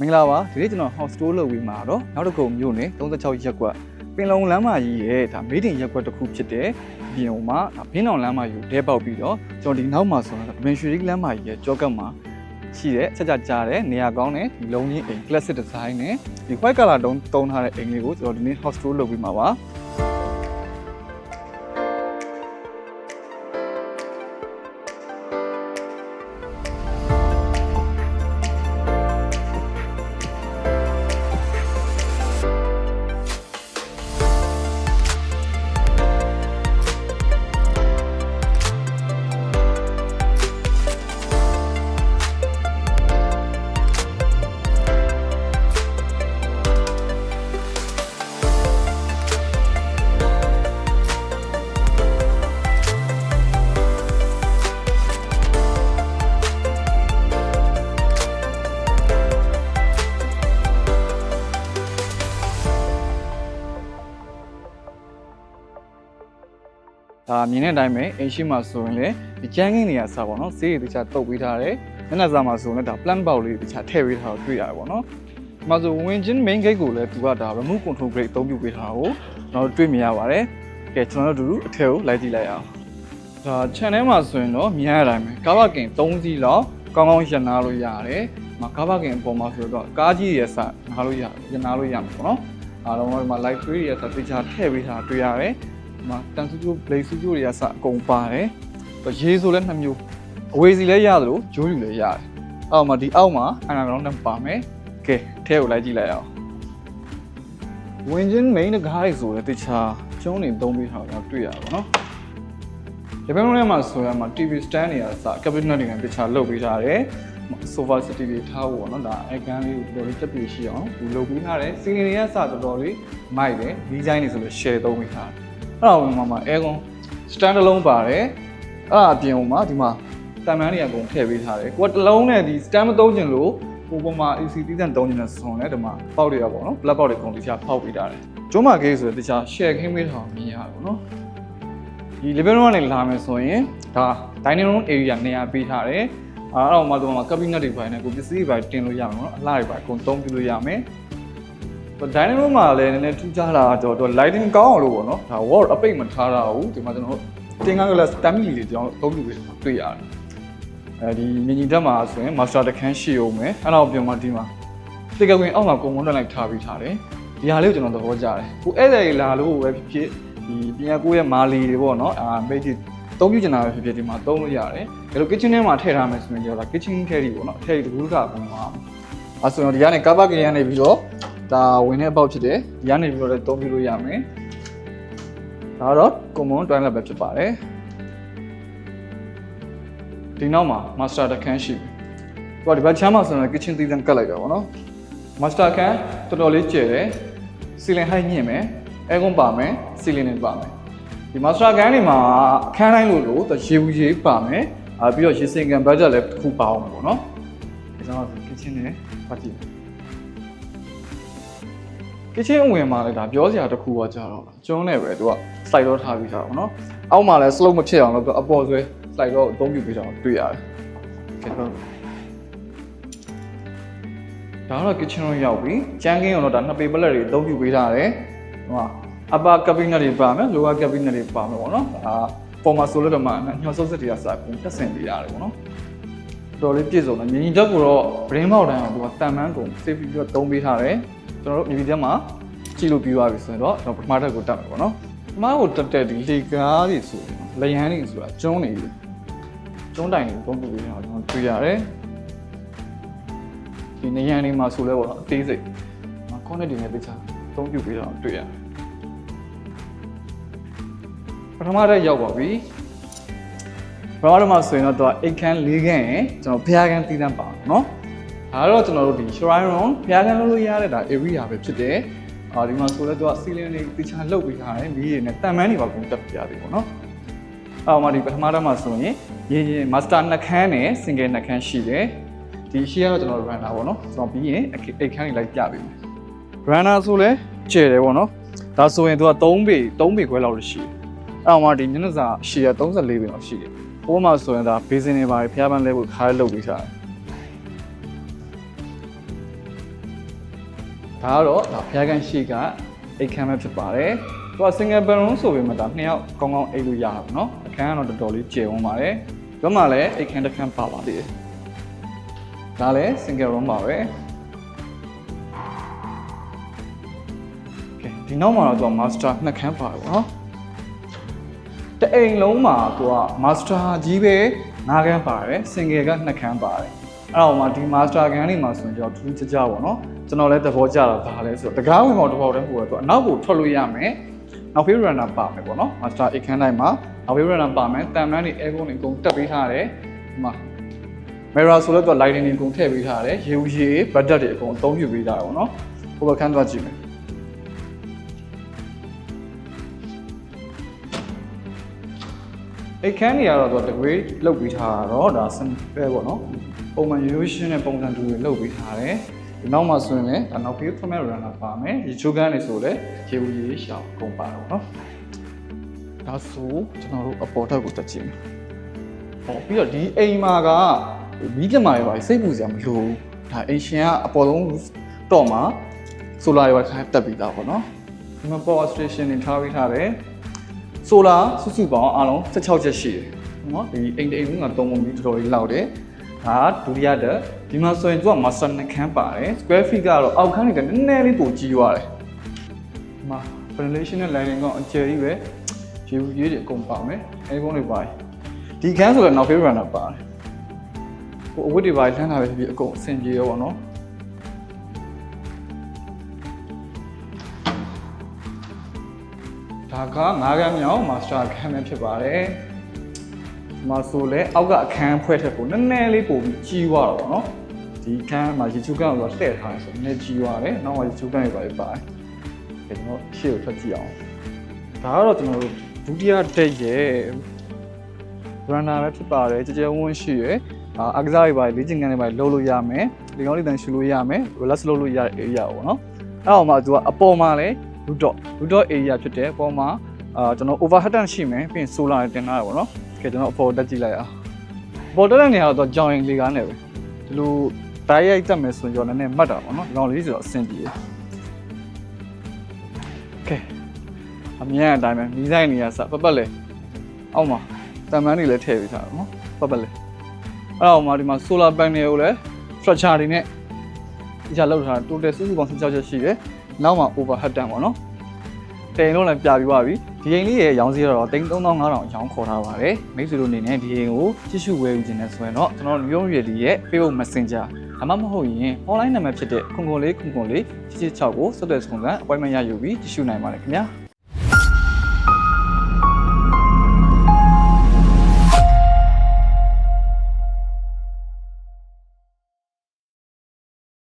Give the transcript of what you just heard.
မင်္ဂလာပါဒီနေ့ကျွန်တော် house tour လုပ်ပြီးမှာတော့နောက်တစ်ခုမြို့နယ်36ရပ်ကွက်ပင်လုံလမ်းမကြီးရဲ့ဒါမေးတင်ရပ်ကွက်တစ်ခုဖြစ်တဲ့ပြင်ုံမှာဒါဘင်းအောင်လမ်းမကြီးကိုတဲပေါက်ပြီးတော့ကျွန်တော်ဒီနောက်မှာဆိုတော့ဗင်ရွှေရိလမ်းမကြီးရဲ့ကြောကတ်မှာရှိတဲ့ချက်ချကြားတဲ့နေရာကောင်းတဲ့ဒီလုံးကြီးအိမ် classic design နဲ့ဒီ white color တုံးတုံးထားတဲ့အိမ်လေးကိုကျွန်တော်ဒီနေ့ house tour လုပ်ပြီးမှာပါ ဒါမြင်တဲ့အတိုင်းပဲအိမ်ရှိမှာဆိုရင်လေဒီကျန်းကင်းတွေကစပါတော့ဈေးတွေတခြားတုပ်ပေးထားတယ်မျက်နှာစာမှာဆိုရင်လည်းဒါ plan box လေးတွေတခြားထည့်ပေးထားတော့တွေ့ရတယ်ပေါ့နော်ဒီမှာဆိုဝင်ချင်း main gate ကိုလည်းသူကဒါ remove control gate အသုံးပြုပေးထားတာကိုကျွန်တော်တို့တွေ့မြင်ရပါတယ်ကဲကျွန်တော်တို့အတူတူအထက်ကိုလိုက်ကြည့်လိုက်အောင်ဒါ channel မှာဆိုရင်တော့မြင်ရတဲ့အတိုင်းပဲကားပါကင်3စီးလောက်ကောင်းကောင်းရနာလို့ရတယ်မကားပါကင်အပေါ်မှာဆိုတော့ကားကြီးရဲ့စနားလို့ရရနာလို့ရမှာပေါ့နော်အားလုံးဒီမှာ light tree ရဲ့စတခြားထည့်ပေးထားတွေ့ရတယ်ဒီ မှာတန်ဆူကျိုး blade ဆူကျိုးတွေကစအကုန်ပါတယ်။ပြီးရေဆိုလည်းနှစ်မျိုးအဝေးစီလည်းရသလိုဂျိုးယူလည်းရတယ်။အောက်မှာဒီအောက်မှာအနာဂရောင်းနဲ့ပါမယ်။ကဲထဲကိုလိုက်ကြည့်လိုက်အောင်။ Winjin main ကကားတွေဆိုလည်းတခြားကျုံးနေသုံးပြီးထားတာတွေ့ရပါတော့။ဒီဘက်ထဲမှာဆိုရမှာ TV stand တွေကစ cabinet တွေနဲ့တခြားလုပ်ပေးထားတယ်။ sofa set တွေထားဖို့ပေါ့နော်ဒါအဲကန်လေးကိုတော်တော်လေးတက်ပြည့်ရှိအောင်ဒီလုပ်ပေးထားတယ်စီနေတွေကစတော်တော်လေးမိုက်တယ်ဒီဇိုင်းတွေဆိုလို့ share သုံးပေးထားတယ် အဲ့ဒါဝင်မှာမှာ air con stand alone ပါတယ်အဲ့ဒါအပြင်မှာဒီမှာတန်မန်းတွေအကုန်ထည့်ပေးထားတယ်ကိုကတစ်လုံးနဲ့ဒီ stand မသုံးချင်လို့ကိုပေါ်မှာ AC တီးတန်သုံးချင်တဲ့ဆွန်နဲ့ဒီမှာပေါက်တွေကပေါ့နော် black ပေါက်တွေအကုန်တခြားဖောက်ပေးထားတယ်ကျုံးမကေးဆိုတဲ့တခြား share ခင်းပေးထားမြင်ရပါပေါ့နော်ဒီ living room ကနေလာမယ်ဆိုရင်ဒါ dining room area နေရာပေးထားတယ်အဲ့တော့မှဒီမှာ cabinet တွေပိုင်းနဲ့ကိုပစ္စည်းတွေပိုင်းတင်လို့ရမှာနော်အလှတွေပိုင်းအကုန်သုံးပြလို့ရမယ် ဒိုင်းနမိုမှာလည်းနည်းနည်းထူးခြားတာတော့တော့ lighting ကောင်းအောင်လို့ပေါ့နော်ဒါ wall အပိတ်မထားတာဘူးဒီမှာကျွန်တော်တို့တင်ကားကလည်း stamp တွေကျွန်တော်တို့အသုံးပြုပြီးတွေ့ရတယ်အဲဒီမြင်ကြီးတက်မှာဆိုရင် master တခန်းရှိအောင်မယ်အဲ့တော့ပြန်မှဒီမှာတိတ်ကဝင်အောက်မှာကုံမွန်းတက်လိုက်ထားပြီးထားတယ်ဒီဟာလေးကိုကျွန်တော်သဘောကျတယ်ကိုဧည့်သည်လာလို့ပဲဖြစ်ဖြစ်ဒီပြန်ကိုရဲ့မာလီတွေပေါ့နော်အာမိတ်ကြီးသုံးပြချင်တာပဲဖြစ်ဖြစ်ဒီမှာသုံးလို့ရတယ်ဒါလို kitchen ထဲမှာထည့်ထားမယ်ဆိုရင်ကျတော့ kitchen ထဲတွေပေါ့နော်ထဲတွေတကူးတကအကုန်ပါအဲဆိုရင်ဒီကနေကားပါကင်ကနေပြီးတော့ ဒါဝင်တဲ့အပေါက်ဖြစ်တယ်ဒီကနေပြီးတော့လည်းသုံးပြလို့ရမယ်ဒါတော့ common toilet ပဲဖြစ်ပါတယ်ဒီနောက်မှာ master တခန်းရှိပြီသူကဒီဘက်ချမ်းမှာဆိုရင် kitchen သီးသန့်ကတ်လိုက်တာပေါ့နော် master ခန်းတော်တော်လေးကျယ်တယ် ceiling height မြင့်မယ် aircon ပါမယ် ceiling နဲ့ပါမယ်ဒီ master ခန်းတွေမှာအခန်းတိုင်းလို့လို့သူရေဘူးရေပါမယ်အာပြီးတော့ရေစင်ကန် budget လည်းတစ်ခုပါအောင်ပေါ့နော်ဒီတော့ kitchen နဲ့ပတ်ကြည့် ကချင်းအဝင်မှာလည်းဒါပြောစရာတစ်ခုတော့ကြာတော့ကျွန်းနဲ့ပဲသူက slide တော့ထားပြီးထားတာပေါ့နော်အောက်မှာလည်း slope မဖြစ်အောင်လို့သူအပေါ်ဆွဲ slide တော့အသုံးပြုပေးတာတွေ့ရတယ်ကဲတော့ဒါတော့ kitchen ရောရောက်ပြီကျန်းကင်းအောင်တော့ဒါနှစ်ပေပလက်တွေအသုံးပြုပေးထားတယ်ဟိုမှာ upper cabinet တွေပါမယ် lower cabinet တွေပါမယ်ပေါ့နော်ဒါပေါ်မှာဆိုလို့တော့မှညှော်စုပ်စက်တွေကစကုန်တက်ဆင်ပေးရတယ်ပေါ့နော် တော်လေးပြည့်စုံတယ်မြင်ကြီးတက်ကိုတော့ brain မောက်တိုင်းအောင်သူကတန်မန်းကုန် save ပြီးတော့သုံးပေးထားတယ်ကျွန်တော်တို့မြေပြင်မှာကြည့်လို့ပြီးသွားပြီဆိုရင်တော့ကျွန်တော်ပထမတက်ကိုတက်မယ်ပေါ့နော်ပထမကိုတက်တက်ဒီလေကားတွေဆိုရင်လယန်းတွေဆိုတာကျုံးနေပြီကျုံးတိုင်တွေပုံပြပြီးတော့ကျွန်တော်တွေ့ရတယ်ဒီနေရန်တွေမှာဆိုလဲပေါ့နော်အသေးစိတ်ခေါင်းနဲ့ဒီနဲ့တခြားသုံးပြပြီးတော့တွေ့ရတယ်ပထမတက်ရောက်ပါပြီ ပထမတော့မှဆိုရင်တော့သူကအိတ်ခမ်း၄ခမ်းရယ်ကျွန်တော်ဖျားခမ်းတည်တံ့ပါနော်ဒါကတော့ကျွန်တော်တို့ဒီ shrine room ဘုရားကန်းလို့လို့ရတဲ့ဒါ area ပဲဖြစ်တယ်။အာဒီမှာဆိုလဲသူက ceiling တွေတခြားလုပ်ပေးထားတယ်။မီးတွေနဲ့တန်မန်းတွေပါကုန်တက်ပြရပြီပေါ့နော်။အော်မှာဒီပထမတော့မှဆိုရင်ရေရင် master နှစ်ခန်းနဲ့ single နှစ်ခန်းရှိတယ်။ဒီရှိရတော့ကျွန်တော် runner ပေါ့နော်။ကျွန်တော်ပြီးရင်အိတ်ခန်းတွေလိုက်ပြပေးမယ်။ runner ဆိုလဲကျယ်တယ်ပေါ့နော်။ဒါဆိုရင်သူက3ပေ3ပေခွဲလောက်လို့ရှိတယ်။ အော်မှာဒီမျက်နှာစာရှည်ရ34ပေလောက်ရှိတယ်။ဟိုမှာဆိုရင်ဒါ basin တွေပါဘုရားပန်းလဲဖို့ခါးလုပ်ပေးထားတယ်။ဒါကတော့ဒါဖျားကန်ရှိကအိတ်ခမ်းပဲဖြစ်ပါတယ်သူက single bedroom ဆိုပေမဲ့ဒါနှစ်ယောက်ကောင်းကောင်းအိတ်လို့ရတာပေါ့နော်အခန်းကတော့တော်တော်လေးကျယ်ဝန်းပါတယ်ဒီမှာလည်းအိတ်ခမ်းတစ်ခမ်းပါပါသေးတယ်ဒါလည်း single room ပါပဲကဲဒီနောက်မှာတော့သူက master နှစ်ခမ်းပါတယ်ပေါ့နော် တအိမ်လုံးမှာသူက master ကြီးပဲ၅ခမ်းပါတယ် single က2ခမ်းပါတယ်အဲ့တော့မှဒီ master ခန်းလေးမှာဆိုရင်ကျွန်တော်ထူးခြားခြားပေါ့နော်ကျွန်တော်လည်းသဘောကျတာဒါလည်းဆိုတော့တကားဝင်ပေါ်တစ်ပေါက်တည်းဟိုကတော့အနောက်ကိုထွက်လို့ရမယ်နောက်ဖေး runner ပါမယ်ပေါ့နော် master အိတ်ခမ်းတိုင်းမှာနောက်ဖေး runner ပါမယ်တန်မန်းတွေ air con တွေအကုန်တက်ပေးထားတယ်ဒီမှာ mirror ဆိုလည်းသူက lighting တွေအကုန်ထည့်ပေးထားတယ်ရေဦးရေ budget တွေအကုန်အသုံးပြုပေးထားတယ်ပေါ့နော်ဟိုဘက်ခန်းသွားကြည့်မယ် အိတ်ခမ်းတွေကတော့သူကတကွေးလုတ်ပေးထားတာတော့ဒါ simple ပေါ့နော်ပုံမှန်ရိုးရှင်းတဲ့ပုံစံတူတွေလုတ်ပေးထားတယ်ဒီနောက်မှာဆိုရင်လည်းဒါနောက်ပြီး format runner ပါမယ်ဒီချိုးကန်းတွေဆိုလည်းရေဦးရေရှောင်းကုန်ပါတော့နော်ဒါဆိုကျွန်တော်တို့အပေါ်ထက်ကိုတက်ကြည့်မယ်ဟောပြီးတော့ဒီအိမ်မှာကမီးပြမာတွေပါစိတ်ပူစရာမလိုဘူးဒါအိမ်ရှင်ကအပေါ်ဆုံးတော့မှာ solar တွေပါတက်ပြီးသားပေါ့နော်ဒီမှာ power station တွေထားပေးထားတယ် ဆိုလာစုစုပေါင်းအားလုံး16ချက်ရှိတယ်။နော်ဒီအိမ်တိမ်ကသုံးပုံပြီးတော်တော်လေးလောက်တယ်။ဒါဒုတိယတက်ဒီမှာဆိုရင်သူက master နှစ်ခန်းပါတယ်။ square feet ကတော့အောက်ခန်းတွေကနည်းနည်းလေးပိုကြီးသွားတယ်။ဒီမှာ ventilation နဲ့ lighting ကအကျယ်ကြီးပဲ။ရေဘူးရေးတွေအကုန်ပါမယ်။အဲဒီကုန်းတွေပါတယ်။ဒီခန်းဆိုတော့နောက် favorite runner ပါတယ်။ဟိုအဝတ်တွေပါလှမ်းတာပဲဖြစ်ဖြစ်အကုန်အဆင်ပြေရောပေါ့နော်။ ဒါက9ခန်းမြောက် master ခန်းပဲဖြစ်ပါတယ်ဒီမှာဆိုလဲအောက်ကအခန်းဖွဲ့ထက်ကိုနည်းနည်းလေးပိုပြီးကြီးသွားတော့ဗောနော်ဒီခန်းမှာရေချိုးကန်ကိုလှည့်ထားတယ်ဆိုနည်းနည်းကြီးသွားတယ်နောက်မှရေချိုးကန်တွေပါပါတယ်ဒါကျွန်တော်ရှေ့ကိုထွက်ကြည့်အောင်ဒါကတော့ကျွန်တော်တို့ဒုတိယတက်ရဲ့ runner ပဲဖြစ်ပါတယ်ကြကြဝန်းရှိရယ်အာအကစားတွေပါလေ့ကျင့်ခန်းတွေပါလုပ်လို့ရမယ်လေကောင်းလေးတန်ရှူလို့ရမယ် relax လုပ်လို့ရတဲ့ area ပေါ့နော်အဲ့တော့မှသူကအပေါ်မှာလဲ rooftop rooftop area ဖြစ်တဲ့အပေါ်မှာအာကျွန်တော် overhead ရှိမယ်ပြီးရင် solar တင်ထားရပါတော့။ကဲကျွန်တော်အပေါ်တက်ကြည့်လိုက်အောင်။ပေါ်တက်တဲ့နေရာတော့ကြောင်ရင်လေကားနဲ့ပဲ။ဒီလိုဓာတ်ရိုက်တက်မယ်ဆိုရင်ကျွန်တော်နည်းနည်းမှတ်တာပေါ့နော်။ဒီကောင်လေးဆိုတော့အဆင်ပြေတယ်။ကဲအမြန်အတိုင်းပဲမိဆိုင်နေရစပတ်ပတ်လေ။အောက်မှာတမန်တွေလည်းထည့်ပေးထားတာနော်။ပတ်ပတ်လေ။အဲ့တော့မှဒီမှာ solar panel ကိုလည်း structure တွေနဲ့ဒီချလောက်ထားတာ total စုစုပေါင်း16ချက်ရှိတယ်။ နောက်မှာ overhead တန်ပေါ့နော်။တိန်လုံးလည်းပြပြီးသွားပြီ။ဒီအိမ်လေးရဲ့ရောင်းစည်းတော့3500ရောင်းခေါ်ထားပါတယ်။မိတ်ဆွေတို့အနေနဲ့ဒီအိမ်ကိုကြည့်ရှုဝယ်ယူခြင်းနဲ့ဆိုရင်တော့ကျွန်တော်မျိုးရွယ်လေးရဲ့ Facebook Messenger ဒါမှမဟုတ်ရင် online နံပါတ်ဖြစ်တဲ့ခွန်ခွန်လေးခွန်ခွန်လေး666ကိုဆက်သွယ်ဆောင်က appointment ရယူပြီးကြည့်ရှုနိုင်ပါတယ်ခင်ဗျာ။